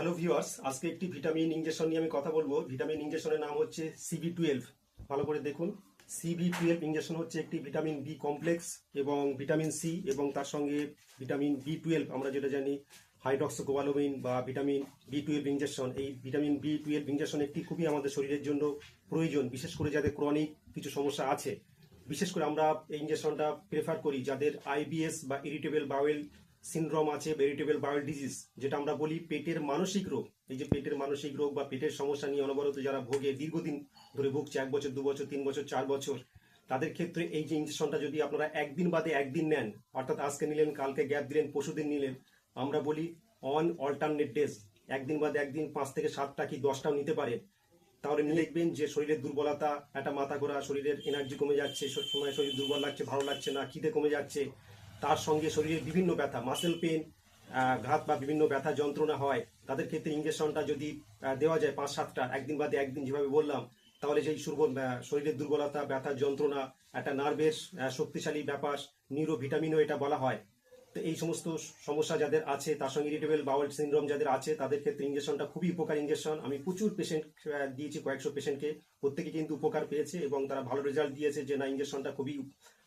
Hello viewers আজকে একটি vitamin injection নিয়ে আমি কথা বলব। ভিটামিন ইঞ্জেকশনের নাম হচ্ছে সিবি টুয়েলভ ভালো করে দেখুন। সিবি টুয়েলভ ইঞ্জেকশন হচ্ছে একটি ভিটামিন বি কমপ্লেক্স এবং ভিটামিন সি এবং তার সঙ্গে ভিটামিন বি টুয়েলভ আমরা যেটা জানি হাইড্রক্সোকোবালোমিন বা ভিটামিন বি টুয়েলভ ইঞ্জেকশন এই ভিটামিন বি টুয়েলভ ইঞ্জেকশন একটি খুবই আমাদের শরীরের জন্য প্রয়োজন, বিশেষ করে যাদের ক্রনিক কিছু সমস্যা আছে। বিশেষ করে আমরা এই ইঞ্জেকশনটা প্রেফার করি যাদের আইবিএস বা ইরিটেবল বাওয়েল সিনড্রোম আছে ভেরিটেবল ইরিটেবল ডিজিজ যেটা আমরা বলি পেটের মানসিক রোগ। এই যে পেটের মানসিক রোগ বা পেটের সমস্যা নিয়ে অনবরত যারা ভোগে, দীর্ঘদিন ধরে ভুগছে, এক বছর, দু বছর, তিন বছর, চার বছর, তাদের ক্ষেত্রে এই যে ইঞ্জেকশনটা যদি আপনারা একদিন বাদে একদিন নেন, অর্থাৎ আজকে নিলেন, কালকে গ্যাপ দিলেন, পরশুদিন নিলেন, আমরা বলি অন অল্টারনেট ডেজ একদিন বাদে একদিন পাঁচ থেকে সাতটা কি দশটাও নিতে পারে তাহলে নিয়ে দেখবেন যে শরীরের দুর্বলতা, একটা মাথা ঘোরা, শরীরের এনার্জি কমে যাচ্ছে সময় শরীর দুর্বল লাগছে, ভালো লাগছে না, খিদে কমে যাচ্ছে তার সঙ্গে শরীরের বিভিন্ন ব্যথা মাসেল পেন ঘাত বা বিভিন্ন ব্যথা যন্ত্রণা হয়, তাদের ক্ষেত্রে ইঞ্জেকশনটা যদি দেওয়া যায় পাঁচ সাতটা একদিন বাদে একদিন যেভাবে বললাম, তাহলে সেই শরীরের দুর্বলতা ব্যথা যন্ত্রণা, একটা নার্ভের শক্তিশালী ব্যাপার নিউরো ভিটামিনও এটা বলা হয়। তো এই সমস্ত সমস্যা যাদের আছে, তার সঙ্গে ইরিটেবল বাউল সিনড্রোম যাদের আছে, তাদের ক্ষেত্রে ইঞ্জেকশনটা খুবই উপকার ইঞ্জেকশন আমি প্রচুর পেশেন্ট দিয়েছি, কয়েকশো পেশেন্টকে প্রত্যেকে কিন্তু উপকার পেয়েছে এবং তারা ভালো রেজাল্ট দিয়েছে যে না ইঞ্জেকশনটা খুবই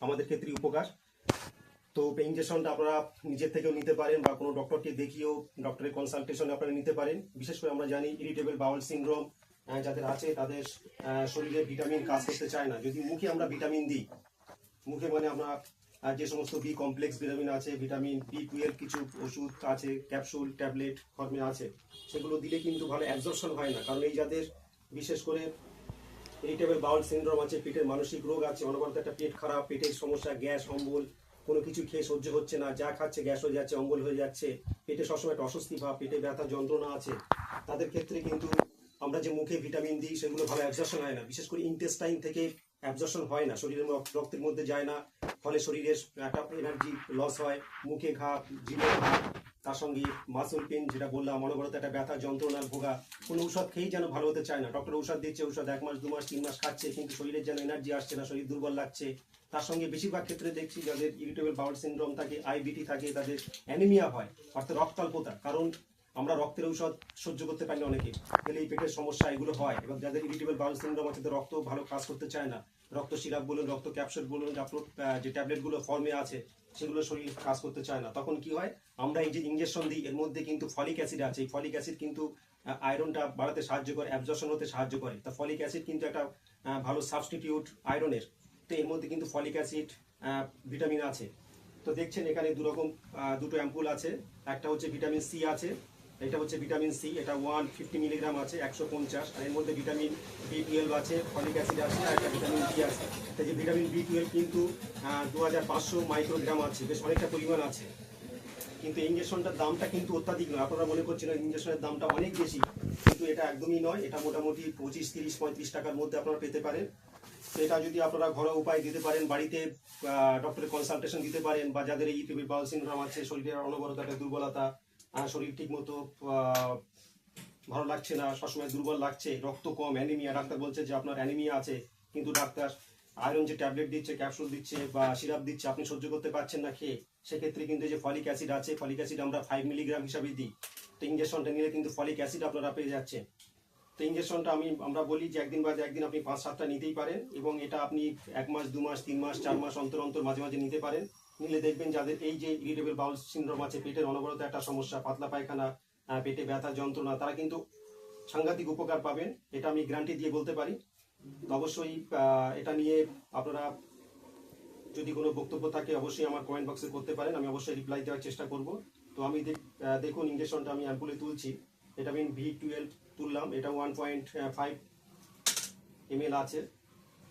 আমাদের ক্ষেত্রে উপকার। তো ইঞ্জেকশনটা আপনারা নিজের থেকেও নিতে পারেন বা কোনো ডক্টরকে দেখিয়েও ডক্টরের কনসালটেশন আপনারা নিতে পারেন। বিশেষ করে আমরা জানি ইরিটেবল বাউল সিনড্রোম যাদের আছে তাদের শরীরে ভিটামিন কাজ করতে চায় না। যদি মুখে আমরা ভিটামিন দিই, মুখে মানে আমরা যে সমস্ত বি কমপ্লেক্স ভিটামিন আছে ভিটামিন বি টুয়েলভ কিছু ওষুধ আছে ক্যাপসুল ট্যাবলেট ফর্মে আছে, সেগুলো দিলে কিন্তু ভালো অ্যাবজর্পশন হয় না। কারণ এই যাদের বিশেষ করে ইরিটেবল বাউল সিনড্রোম আছে, পেটের মানসিক রোগ আছে, অনবরত একটা পেট খারাপ, পেটের সমস্যা, গ্যাস, অম্বল কোনো কিছু খেয়ে সহ্য হচ্ছে না, যা খাচ্ছে গ্যাস হয়ে যাচ্ছে অঙ্গল হয়ে যাচ্ছে, পেটে সবসময় একটা অস্বস্তি ভাব, পেটে ব্যথা, যন্ত্রণা আছে। তাদের ক্ষেত্রে কিন্তু আমরা যে মুখে ভিটামিন দিই, সেগুলো ভালো অ্যাবজর্পশন হয় না। বিশেষ করে ইন্টেস্টাইন থেকে অ্যাবজর্পশন হয় না, শরীরের রক- রক্তের মধ্যে যায় না। ফলে শরীরের একটা এনার্জি লস হয়, মুখে ঘা, জিভে ঘা তার সঙ্গে মাসুল পেন, যেটা বললাম অনবরত একটা ব্যথা, যন্ত্রণার ভোগা। কোনো ঔষধ খেয়েই যেন ভালো হতে চায় না। ডক্টর ঔষধ দিচ্ছে, ঔষধ এক মাস, দু মাস, তিন মাস খাচ্ছে, কিন্তু শরীরের যেন এনার্জি আসছে না, শরীর দুর্বল লাগছে। তার সঙ্গে বেশিরভাগ ক্ষেত্রে দেখছি যাদের ইরিটেবল বাউল সিনড্রোম থাকে আইবিটি থাকে, তাদের অ্যানিমিয়া হয়, অর্থাৎ রক্তাল্পতা। কারণ আমরা রক্তের ঔষধ সহ্য করতে পারি না অনেকে। তাহলে এই পেটের সমস্যা এগুলো হয়। এবং যাদের ইরিটেবল বাউল সিনড্রোম আছে রক্ত ভালো কাজ করতে চায় না। রক্ত সিরাপ বলুন, রক্ত ক্যাপসুল বলুন, যে ট্যাবলেটগুলো ফর্মে আছে, সেগুলো শরীর কাজ করতে চায় না। তখন কি হয়, আমরা এই যে ইঞ্জেকশন দিই, এর মধ্যে কিন্তু ফলিক অ্যাসিড আছে। এই ফলিক অ্যাসিড কিন্তু আয়রনটা বাড়াতে সাহায্য করে অ্যাবজর্শন হতে সাহায্য করে। তা ফলিক অ্যাসিড কিন্তু একটা ভালো সাবস্টিটিউট আয়রনের তো এর মধ্যে কিন্তু ফলিক অ্যাসিড ভিটামিন আছে। তো দেখছেন এখানে দুরকম দুটো অ্যাম্পুল আছে। একটা হচ্ছে ভিটামিন সি আছে। এটা হচ্ছে ভিটামিন সি, এটা ওয়ান ফিফটি মিলিগ্রাম আছে, একশো পঞ্চাশ, আর এর মধ্যে ভিটামিন বি টুয়েলভ আছে, ফলিক অ্যাসিড আছে, আর একটা ভিটামিন বি আছে। তাই যে ভিটামিন বি টুয়েলভ কিন্তু দু হাজার পাঁচশো মাইক্রোগ্রাম আছে, বেশ অনেকটা পরিমাণ আছে। কিন্তু ইঞ্জেকশনটার দামটা কিন্তু অত্যাধিক নয়, আপনারা মনে করছেন ইঞ্জেকশনের দামটা অনেক বেশি, কিন্তু এটা একদমই নয়, এটা মোটামুটি পঁচিশ, তিরিশ, পঁয়ত্রিশ টাকার মধ্যে আপনারা পেতে পারেন। এটা যদি আপনারা ঘরোয়া উপায় দিতে পারেন, বাড়িতে ডক্টরের কনসালটেশন দিতে পারেন, বা যাদের এই টিবি বাউল সিনড্রোম আছে, শরীরের অনবরত দুর্বলতা শরীর ঠিক মতো ভালো লাগছে না, সবসময় দুর্বল লাগছে, রক্ত কম অ্যানিমিয়া ডাক্তার বলছে যে আপনার অ্যানিমিয়া আছে, কিন্তু ডাক্তার আয়রন যে ট্যাবলেট দিচ্ছে ক্যাপসুল দিচ্ছে বা সিরাপ দিচ্ছে, আপনি সহ্য করতে পারছেন না খেয়ে, সেক্ষেত্রে কিন্তু যে ফলিক অ্যাসিড আছে ফলিক অ্যাসিড আমরা ফাইভ মিলিগ্রাম হিসাবে দিই। তো ইঞ্জেকশনটা নিলে কিন্তু ফলিক অ্যাসিড আপনারা পেয়ে যাচ্ছেন। তো ইঞ্জেকশনটা আমি, আমরা বলি যে একদিন বাদে একদিন আপনি পাঁচ সাতটা নিতেই পারেন এবং এটা আপনি এক মাস, দু মাস, তিন মাস, চার মাস অন্তর অন্তর মাঝে মাঝে নিতে পারেন। নিলে দেখবেন যাদের এই যে ইরিটেবল বাউল সিনড্রোম আছে, পেটের অনবরত একটা সমস্যা, পাতলা পায়খানা পেটে ব্যথা, যন্ত্রণা, তারা কিন্তু সাংঘাতিক উপকার পাবেন। এটা আমি গ্যারান্টি দিয়ে বলতে পারি। অবশ্যই এটা নিয়ে আপনারা যদি কোনো বক্তব্য থাকে, অবশ্যই আমার কমেন্ট বক্সে করতে পারেন। আমি অবশ্যই রিপ্লাই দেওয়ার চেষ্টা করব। তো আমি দেখ- দেখুন ইঞ্জেকশনটা আমি অ্যাম্পুলে তুলছি। এটা আমি ভি টুয়েলভ তুললাম। এটা ওয়ান পয়েন্ট ফাইভ এমএল আছে।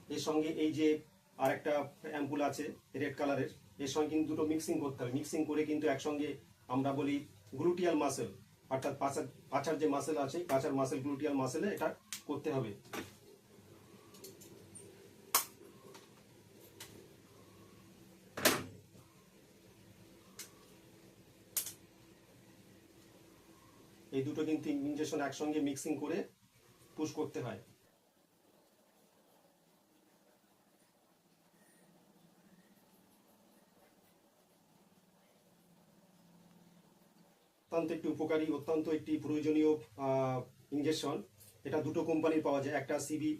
এর সঙ্গে এই যে আরেকটা অ্যাম্পুল আছে, রেড কালারের। এর সঙ্গে কিন্তু দুটো মিক্সিং করতে হবে। মিক্সিং করে কিন্তু একসঙ্গে আমরা বলি গ্লুটিয়াল মাসেল অর্থাৎ পাচার পাচার যে মাসেল আছে, পাচার মাসেল গ্লুটিয়াল মাসেলে এটা করতে হবে। এই দুটো কিন্তু ইঞ্জেকশন একসঙ্গে মিক্সিং করে পুশ করতে হয়। অত্যন্ত একটি উপকারী, অত্যন্ত একটি প্রয়োজনীয় ইঞ্জেকশন এটা দুটো কোম্পানির পাওয়া যায়। একটা সিবি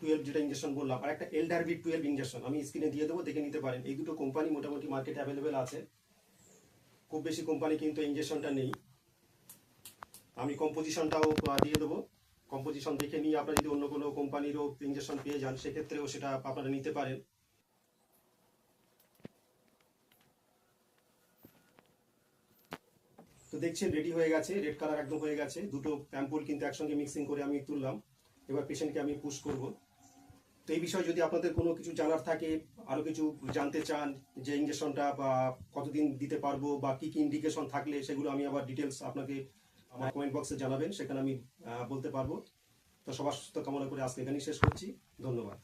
টুয়েলভ যেটা ইঞ্জেকশন বললাম, আর একটা এলডার বি টুয়েলভ ইঞ্জেকশন আমি স্ক্রিনে দিয়ে দেবো, দেখে নিতে পারেন। এই দুটো কোম্পানি মোটামুটি মার্কেটে অ্যাভেলেবেল আছে। খুব বেশি কোম্পানি কিন্তু ইঞ্জেকশনটা নেই। আমি কম্পোজিশনটাও দিয়ে দেবো। কম্পোজিশন দেখে নিয়ে আপনারা যদি অন্য কোনো কোম্পানিরও ইঞ্জেকশন পেয়ে যান, সেক্ষেত্রেও সেটা আপনারা নিতে পারেন। তো দেখছেন রেডি হয়ে গেছে রেড কালার একদম হয়ে গেছে। দুটো প্যাম্পুল কিন্তু একসঙ্গে মিক্সিং করে আমি তুললাম। এবার পেশেন্টকে আমি পুশ করব। তো এই বিষয়ে যদি আপনাদের কোনো কিছু জানার থাকে আরও কিছু জানতে চান, যে ইঞ্জেকশনটা বা কতদিন দিতে পারব বা কি কি ইন্ডিকেশন থাকলে সেগুলো আমি আবার ডিটেলস আপনাকে আমার কমেন্ট বক্সে জানাবেন, সেখানে আমি বলতে পারব। তো সবার সুস্থ কামনা করে আজকে এখানেই শেষ করছি। ধন্যবাদ।